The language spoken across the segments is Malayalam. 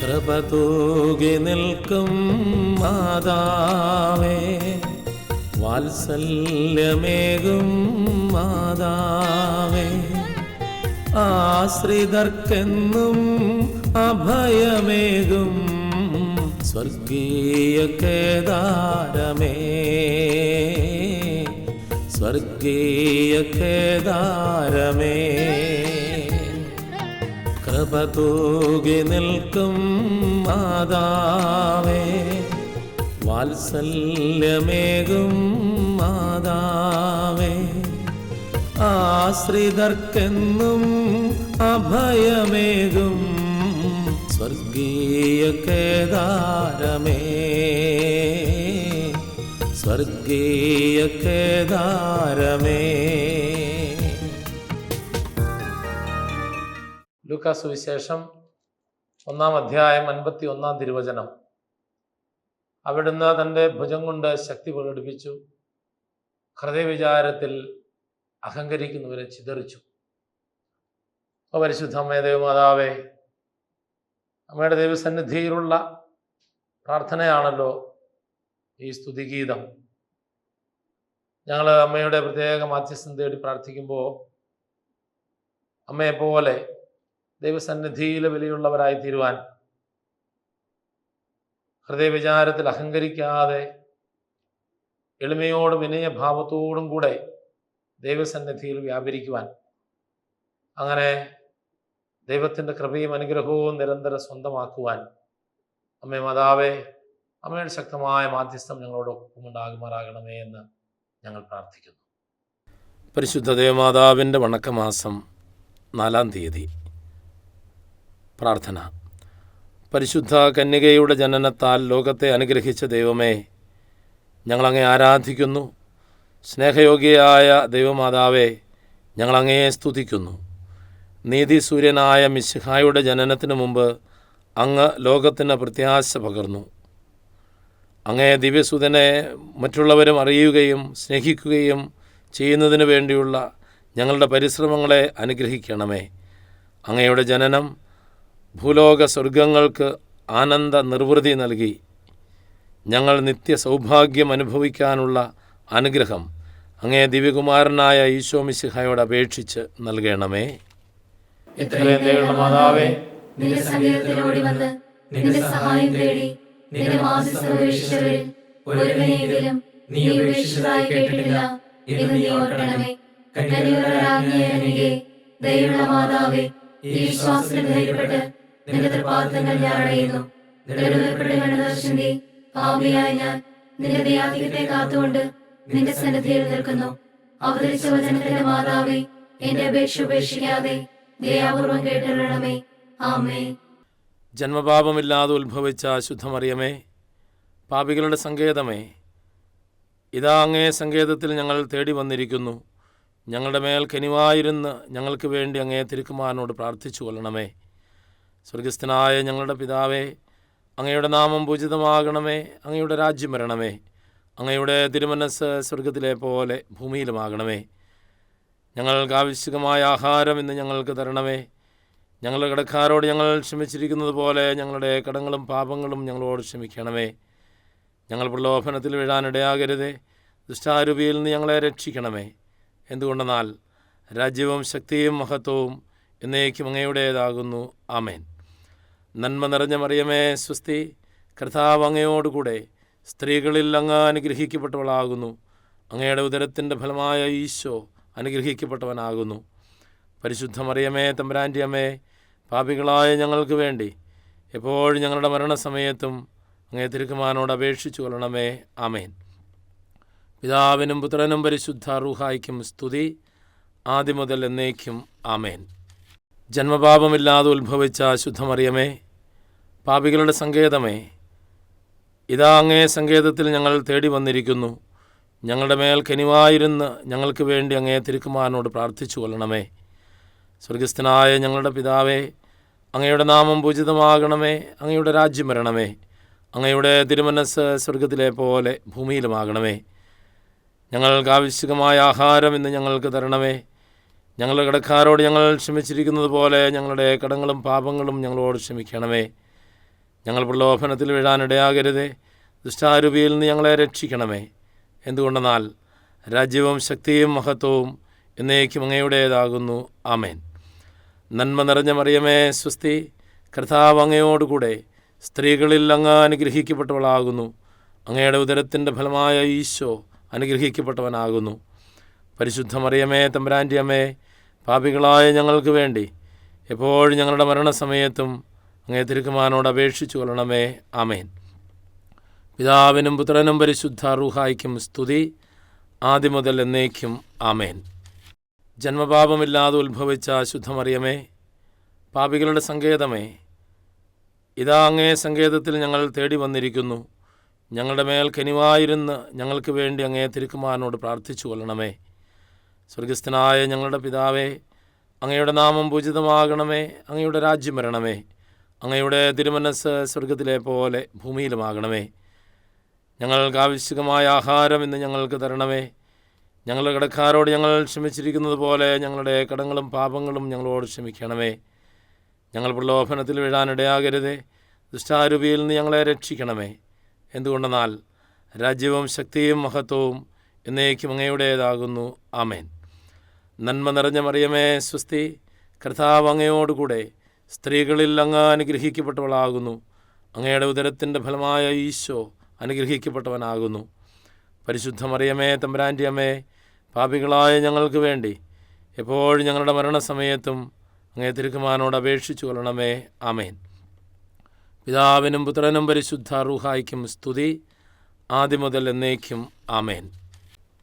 കൃപ തൂകി നിൽക്കും മാതാവേ. വാത്സല്യമേകും മാതാവേ. ആശ്രിതർക്കെന്നും അഭയമേകും. സ്വർഗീയ കേദാരമേ. സ്വർഗീയ കേദാരമേ. തൂകി നിൽക്കും മാതാവേ. വാത്സല്യമേകും മാതാവേ. ആശ്രിതർക്കെന്നും അഭയമേകും. സ്വർഗീയ കേദാരമേ. സ്വർഗീയ കേദാരമേ. ലൂക്കാസ് സുവിശേഷം ഒന്നാം അധ്യായം അൻപത്തി ഒന്നാം തിരുവചനം. അവിടുന്ന് തന്റെ ഭുജം കൊണ്ട് ശക്തി പ്രകടിപ്പിച്ചു. ഹൃദയവിചാരത്തിൽ അഹങ്കരിക്കുന്നവരെ ചിതറിച്ചു. അപ്പോൾ പരിശുദ്ധ അമ്മേ ദൈവമാതാവേ അമ്മയുടെ ദൈവസന്നിധിയിലുള്ള പ്രാർത്ഥനയാണല്ലോ ഈ സ്തുതിഗീതം. ഞങ്ങൾ അമ്മയുടെ പ്രത്യേക മാധ്യസ്ഥം തേടി പ്രാർത്ഥിക്കുമ്പോൾ അമ്മയെപ്പോലെ ദൈവസന്നിധിയിൽ വിലയുള്ളവരായി തീരുവാൻ ഹൃദയവിചാരത്തിൽ അഹങ്കരിക്കാതെ എളിമയോടും വിനയഭാവത്തോടും കൂടെ ദൈവസന്നിധിയിൽ വ്യാപരിക്കുവാൻ. അങ്ങനെ ദൈവത്തിന്റെ കൃപയും അനുഗ്രഹവും നിരന്തരം സ്വന്തമാക്കുവാൻ അമ്മേ മാതാവേ അമ്മയുടെ ശക്തമായ മാധ്യസ്ഥം ഞങ്ങളോടൊപ്പം ഉണ്ടാകുമാറാകണമേ എന്ന് ഞങ്ങൾ പ്രാർത്ഥിക്കുന്നു. പരിശുദ്ധ ദേവമാതാവിന്റെ വണക്കമാസം നാലാം തീയതി. പ്രാർത്ഥന. പരിശുദ്ധ കന്യകയുടെ ജനനത്താൽ ലോകത്തെ അനുഗ്രഹിച്ച ദൈവമേ ഞങ്ങളങ്ങേ ആരാധിക്കുന്നു. സ്നേഹയോഗ്യയായ ദൈവമാതാവേ ഞങ്ങളങ്ങയെ സ്തുതിക്കുന്നു. നീതി സൂര്യനായ മിശിഹായുടെ ജനനത്തിനു മുമ്പ് അങ്ങ് ലോകത്തിന് പ്രത്യാശ പകർന്നു. അങ്ങേ ദിവ്യസുതനെ മറ്റുള്ളവരും അറിയുകയും സ്നേഹിക്കുകയും ചെയ്യുന്നതിനു വേണ്ടിയുള്ള ഞങ്ങളുടെ പരിശ്രമങ്ങളെ അനുഗ്രഹിക്കണമേ. അങ്ങയുടെ ജനനം ഭൂലോക സ്വർഗങ്ങൾക്ക് ആനന്ദ നിർവൃതി നൽകി. ഞങ്ങൾ നിത്യ സൗഭാഗ്യം അനുഭവിക്കാനുള്ള അനുഗ്രഹം അങ്ങേ ദിവ്യകുമാരനായ ഈശോ മിശിഹായോട് അപേക്ഷിച്ച് നൽകണമേ. മാതാവേ നിന്റെ സഹായം തേടി കേട്ടിട്ടില്ല ഈ വിശ്വാസത്തിൽ ധൈര്യപ്പെട്ട് നിന്റെ തൃപ്പാദങ്ങൾ ഞാൻ നെടുവേർപ്പെടുകയാണ് ദർശന്തി പാപിയായ ഞാൻ നിന്റെ ദയാധികത്തെ കാത്തുകൊണ്ട് നിന്റെ സന്നിധിയിൽ നിൽക്കുന്നു. അവതരിച്ച വചനത്തിന്റെ മാതാവേ എന്റെ അപേക്ഷ ഉപേക്ഷിക്കാതെ ദയാപൂർവം കേട്ടിരണമേ ആമേ ജന്മപാപമില്ലാതെ ഉത്ഭവിച്ച ശുദ്ധമറിയമേ പാപികളുടെ സങ്കേതമേ ഇതാ അങ്ങേ സങ്കേതത്തിൽ ഞങ്ങൾ തേടി വന്നിരിക്കുന്നു. ഞങ്ങളുടെ മേൽ കനിവായിരുന്ന് ഞങ്ങൾക്ക് വേണ്ടി അങ്ങേ തിരുക്കുമാരനോട് പ്രാർത്ഥിച്ചു കൊള്ളണമേ സ്വർഗസ്ഥനായ ഞങ്ങളുടെ പിതാവേ അങ്ങയുടെ നാമം പൂജിതമാകണമേ അങ്ങയുടെ രാജ്യം വരണമേ അങ്ങയുടെ തിരുമനസ് സ്വർഗത്തിലെ പോലെ ഭൂമിയിലുമാകണമേ. ഞങ്ങൾക്ക് ആവശ്യമായ ആഹാരം ഇന്ന് ഞങ്ങൾക്ക് തരണമേ. ഞങ്ങളുടെ കടക്കാരോട് ഞങ്ങൾ ക്ഷമിച്ചിരിക്കുന്നത് പോലെ ഞങ്ങളുടെ കടങ്ങളും പാപങ്ങളും ഞങ്ങളോട് ക്ഷമിക്കണമേ. ഞങ്ങൾ പ്രലോഭനത്തിൽ വീഴാനിടയാകരുതേ ദുഷ്ടാരൂപിയിൽ നിന്ന് ഞങ്ങളെ രക്ഷിക്കണമേ. എന്തുകൊണ്ടെന്നാൽ രാജ്യവും ശക്തിയും മഹത്വവും എന്നേക്കും അങ്ങയുടേതാകുന്നു. ആമേൻ. നന്മ നിറഞ്ഞ മറിയമേ സ്വസ്തി കർത്താവ് അങ്ങയോടുകൂടെ സ്ത്രീകളിൽ അങ്ങ് അനുഗ്രഹിക്കപ്പെട്ടവളാകുന്നു. അങ്ങയുടെ ഉദരത്തിന്റെ ഫലമായ ഈശോ അനുഗ്രഹിക്കപ്പെട്ടവനാകുന്നു. പരിശുദ്ധ മറിയമേ തമ്പുരാന്റെ അമ്മേ പാപികളായ ഞങ്ങൾക്ക് വേണ്ടി എപ്പോഴും ഞങ്ങളുടെ മരണസമയത്തും അങ്ങേ തിരുക്കുമാനോട് അപേക്ഷിച്ചു കൊള്ളണമേ. ആമേൻ. പിതാവിനും പുത്രനും പരിശുദ്ധ റൂഹായിക്കും സ്തുതി. ആദ്യം മുതൽ എന്നേക്കും ആമേൻ. ജന്മപാപമില്ലാതെ ഉത്ഭവിച്ച ശുദ്ധമറിയമേ പാപികളുടെ സങ്കേതമേ ഇതാ അങ്ങേ സങ്കേതത്തിൽ ഞങ്ങൾ തേടി വന്നിരിക്കുന്നു. ഞങ്ങളുടെ മേൽ കനിവായിരുന്ന് ഞങ്ങൾക്ക് വേണ്ടി അങ്ങേ തിരുക്കുമാരനോട് പ്രാർത്ഥിച്ചു കൊള്ളണമേ. സ്വർഗസ്ഥനായ ഞങ്ങളുടെ പിതാവേ അങ്ങയുടെ നാമം പൂജിതമാകണമേ അങ്ങയുടെ രാജ്യം വരണമേ അങ്ങയുടെ തിരുമനസ് സ്വർഗത്തിലെ പോലെ ഭൂമിയിലുമാകണമേ. ഞങ്ങൾക്ക് ആവശ്യകമായ ആഹാരം ഇന്ന് ഞങ്ങൾക്ക് തരണമേ. ഞങ്ങളുടെ കടക്കാരോട് ഞങ്ങൾ ക്ഷമിച്ചിരിക്കുന്നത് പോലെ ഞങ്ങളുടെ കടങ്ങളും പാപങ്ങളും ഞങ്ങളോട് ക്ഷമിക്കണമേ. ഞങ്ങൾ പ്രലോഭനത്തിൽ വീഴാനിടയാകരുതേ ദുഷ്ടാരൂപിയിൽ നിന്ന് ഞങ്ങളെ രക്ഷിക്കണമേ. എന്തുകൊണ്ടെന്നാൽ രാജ്യവും ശക്തിയും മഹത്വവും എന്നേക്കും അങ്ങയുടേതാകുന്നു. ആമേൻ. നന്മ നിറഞ്ഞ മറിയമേ സ്വസ്തി കർത്താവ് അങ്ങയോടുകൂടെ സ്ത്രീകളിൽ അങ്ങ് അനുഗ്രഹിക്കപ്പെട്ടവളാകുന്നു. അങ്ങയുടെ ഉദരത്തിന്റെ ഫലമായ ഈശോ അനുഗ്രഹിക്കപ്പെട്ടവനാകുന്നു. പരിശുദ്ധ മറിയമേ തമ്പുരാന്റെ അമ്മേ പാപികളായ ഞങ്ങൾക്ക് വേണ്ടി എപ്പോഴും ഞങ്ങളുടെ മരണസമയത്തും അങ്ങേ തിരുക്കുമാനോട് അപേക്ഷിച്ചു കൊള്ളണമേ. അമേൻ പിതാവിനും പുത്രനും പരിശുദ്ധ റുഹായിക്കും സ്തുതി. ആദ്യം മുതൽ എന്നേക്കും ആമേൻ. ജന്മപാപമില്ലാതെ ഉത്ഭവിച്ച ശുദ്ധമറിയമേ പാപികളുടെ സങ്കേതമേ ഇതാ അങ്ങേ സങ്കേതത്തിൽ ഞങ്ങൾ തേടി വന്നിരിക്കുന്നു. ഞങ്ങളുടെ മേൽ കനിവായിരുന്ന് ഞങ്ങൾക്ക് വേണ്ടി അങ്ങേ തിരുക്കുമാരനോട് പ്രാർത്ഥിച്ചു കൊള്ളണമേ. സ്വർഗസ്ഥനായ ഞങ്ങളുടെ പിതാവേ അങ്ങയുടെ നാമം പൂജിതമാകണമേ അങ്ങയുടെ രാജ്യം വരണമേ അങ്ങയുടെ തിരുമനസ് സ്വർഗത്തിലെ പോലെ ഭൂമിയിലുമാകണമേ. ഞങ്ങൾക്ക് ആവശ്യകമായ ആഹാരം ഇന്ന് ഞങ്ങൾക്ക് തരണമേ. ഞങ്ങളുടെ കടക്കാരോട് ഞങ്ങൾ ക്ഷമിച്ചിരിക്കുന്നത് പോലെ ഞങ്ങളുടെ കടങ്ങളും പാപങ്ങളും ഞങ്ങളോട് ക്ഷമിക്കണമേ. ഞങ്ങൾ പ്രലോഭനത്തിൽ വീഴാനിടയാകരുതേ ദുഷ്ടാരൂപിയിൽ നിന്ന് ഞങ്ങളെ രക്ഷിക്കണമേ. എന്തുകൊണ്ടെന്നാൽ രാജ്യവും ശക്തിയും മഹത്വവും എന്നേക്കും അങ്ങയുടേതാകുന്നു. ആമേൻ. നന്മ നിറഞ്ഞ മറിയമേ സ്വസ്തി കർത്താവ് അങ്ങയോടുകൂടെ സ്ത്രീകളിൽ അങ്ങ് അനുഗ്രഹിക്കപ്പെട്ടവളാകുന്നു. അങ്ങയുടെ ഉദരത്തിന്റെ ഫലമായ ഈശോ അനുഗ്രഹിക്കപ്പെട്ടവനാകുന്നു. പരിശുദ്ധ മറിയമേ തമ്പുരാന്റെ അമ്മേ പാപികളായ ഞങ്ങൾക്ക് വേണ്ടി എപ്പോഴും ഞങ്ങളുടെ മരണസമയത്തും അങ്ങേ തിരുക്കുമാനോട് അപേക്ഷിച്ചു കൊള്ളണമേ. ആമേൻ. പിതാവിനും പുത്രനും പരിശുദ്ധ റൂഹായിക്കും സ്തുതി. ആദ്യം മുതൽ എന്നേക്കും ആമേൻ.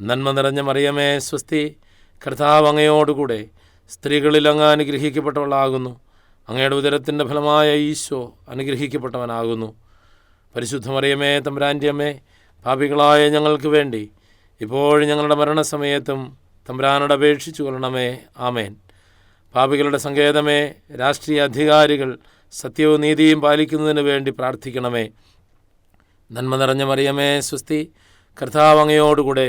നന്മ നിറഞ്ഞ മറിയമേ സ്വസ്തി കർത്താവ് അങ്ങയോടുകൂടെ സ്ത്രീകളിൽ അങ്ങ് അനുഗ്രഹിക്കപ്പെട്ടവളാകുന്നു. അങ്ങയുടെ ഉദരത്തിന്റെ ഫലമായ ഈശോ അനുഗ്രഹിക്കപ്പെട്ടവനാകുന്നു. പരിശുദ്ധ മറിയമേ തമ്പുരാന്റെ പാപികളായ ഞങ്ങൾക്ക് വേണ്ടി ഇപ്പോഴും ഞങ്ങളുടെ മരണസമയത്തും തമ്പുരാനോട് അപേക്ഷിച്ചു കൊള്ളണമേ ആമേൻ. പാപികളുടെ സങ്കേതമേ രാഷ്ട്രീയ അധികാരികൾ സത്യവും നീതിയും പാലിക്കുന്നതിന് വേണ്ടി പ്രാർത്ഥിക്കണമേ. നന്മ നിറഞ്ഞ മറിയമേ സ്വസ്തി കർത്താവ് അങ്ങയോടുകൂടെ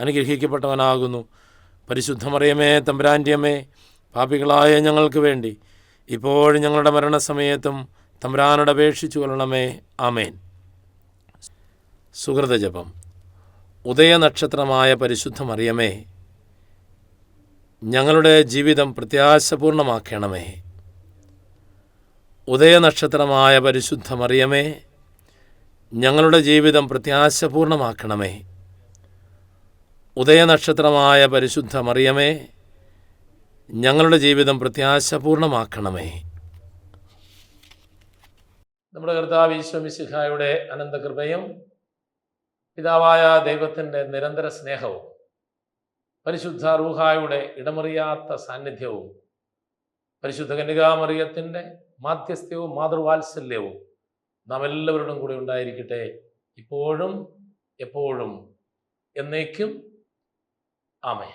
അനുഗ്രഹിക്കപ്പെട്ടവനാകുന്നു. പരിശുദ്ധമറിയമേ മറിയമേ തമ്പുരാന്റെ പാപികളായ ഞങ്ങൾക്ക് വേണ്ടി ഇപ്പോഴും ഞങ്ങളുടെ മരണസമയത്തും തമ്പുരാനോട് അപേക്ഷിച്ചു കൊള്ളണമേ. ആമേൻ. സുഹൃതജപം ഉദയനക്ഷത്രമായ പരിശുദ്ധമറിയമേ ഞങ്ങളുടെ ജീവിതം പ്രത്യാശപൂർണമാക്കണമേ. ഉദയനക്ഷത്രമായ പരിശുദ്ധമറിയമേ ഞങ്ങളുടെ ജീവിതം പ്രത്യാശപൂർണമാക്കണമേ. ഉദയനക്ഷത്രമായ പരിശുദ്ധ മറിയമേ ഞങ്ങളുടെ ജീവിതം പ്രത്യാശപൂർണമാക്കണമേ. നമ്മുടെ കർത്താവ് ഈശ്വമിശിഖായുടെ അനന്തകൃപയും പിതാവായ ദൈവത്തിന്റെ നിരന്തര സ്നേഹവും പരിശുദ്ധ റൂഹായുടെ ഇടമറിയാത്ത സാന്നിധ്യവും പരിശുദ്ധ കന്യകാമറിയത്തിന്റെ മാധ്യസ്ഥ്യവും മാതൃവാത്സല്യവും നാം എല്ലാവരോടും കൂടി ഉണ്ടായിരിക്കട്ടെ. ഇപ്പോഴും എപ്പോഴും എന്നേക്കും ആമേ